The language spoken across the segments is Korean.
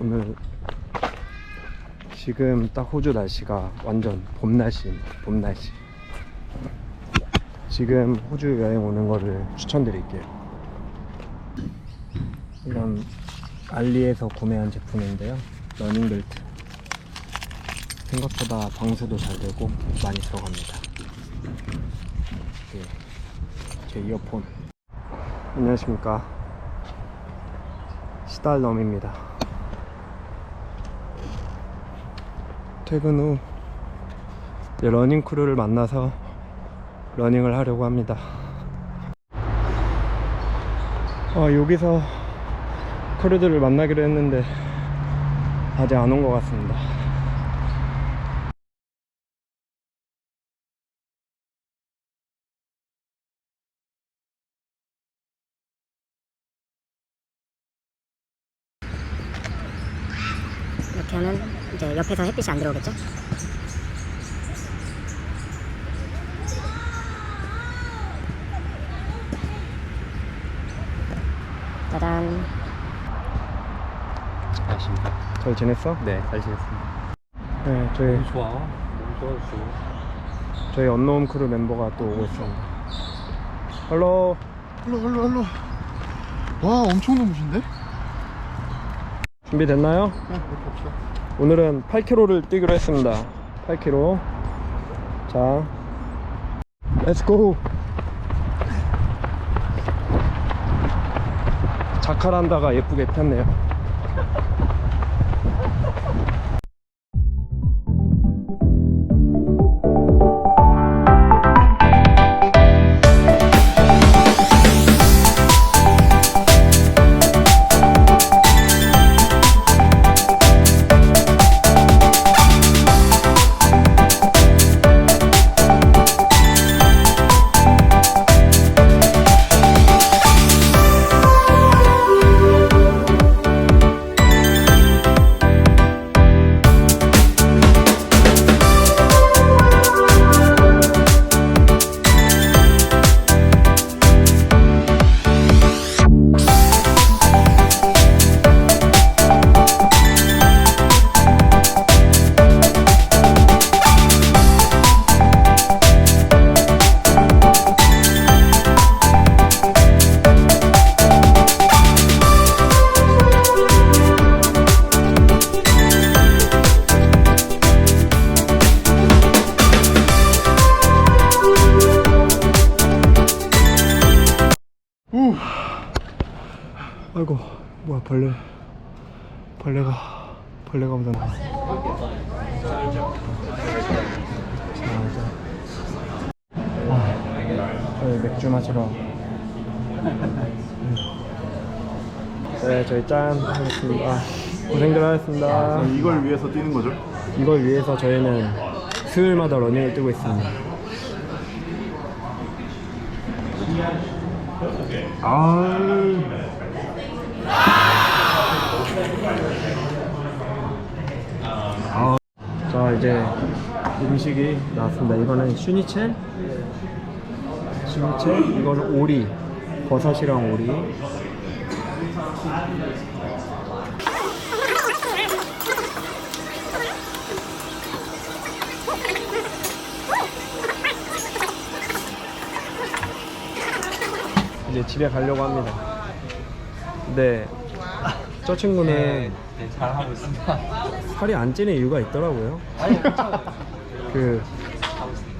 오늘 지금 딱 호주 날씨가 완전 봄 날씨입니다. 봄 날씨. 지금 호주 여행 오는 거를 추천드릴게요. 이런 알리에서 구매한 제품인데요. 러닝벨트. 생각보다 방수도 잘 되고 많이 들어갑니다. 예, 제 이어폰. 안녕하십니까. 시달럼입니다. 퇴근 후 이제 러닝 크루를 만나서 러닝을 하려고 합니다. 아, 여기서 크루들을 만나기로 했는데 아직 안 온 것 같습니다. 하면 이제 옆에서 햇빛이 안 들어오겠죠? 짜잔 안녕하십니까. 잘 지냈어? 네, 잘 지냈습니다. 네, 저희 좋아. 너무 좋아졌어. 저희 언노운 크루 멤버가 또 오고 있습니다. 할로. 할로 할로 할로 와 엄청 넘으신데? 준비됐나요? 네 오늘은 8km를 뛰기로 했습니다. 8km. 자, 렛츠고. 자카란다가 예쁘게 폈네요. 아이고, 뭐야, 벌레. 벌레가, 벌레가 이제. 아, 저희 맥주 마시러. 음. 네, 저희 짠 하겠습니다. 아, 고생들 하셨습니다. 이걸 위해서 뛰는 거죠? 이걸 위해서 저희는 수요일마다 러닝을 뛰고 있습니다. 자 이제 음식이 나왔습니다. 이거는 슈니첼, 슈니첼. 이거는 오리, 버섯이랑 오리. 이제 집에 가려고 합니다. 근데 저 친구는 네, 네, 잘 하고 있습니다. 살이 안 찌는 이유가 있더라고요. 아니. 그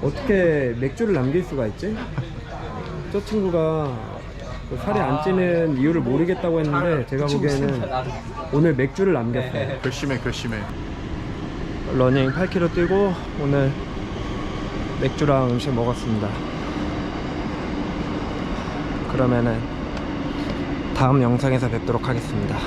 어떻게 맥주를 남길 수가 있지? 저 친구가 그 살이 안 찌는 이유를 모르겠다고 했는데 제가 보기에는 오늘 맥주를 남겼어요. 결심해 결심해 러닝 8km 뛰고 오늘 맥주랑 음식 먹었습니다. 그러면은 다음 영상에서 뵙도록 하겠습니다.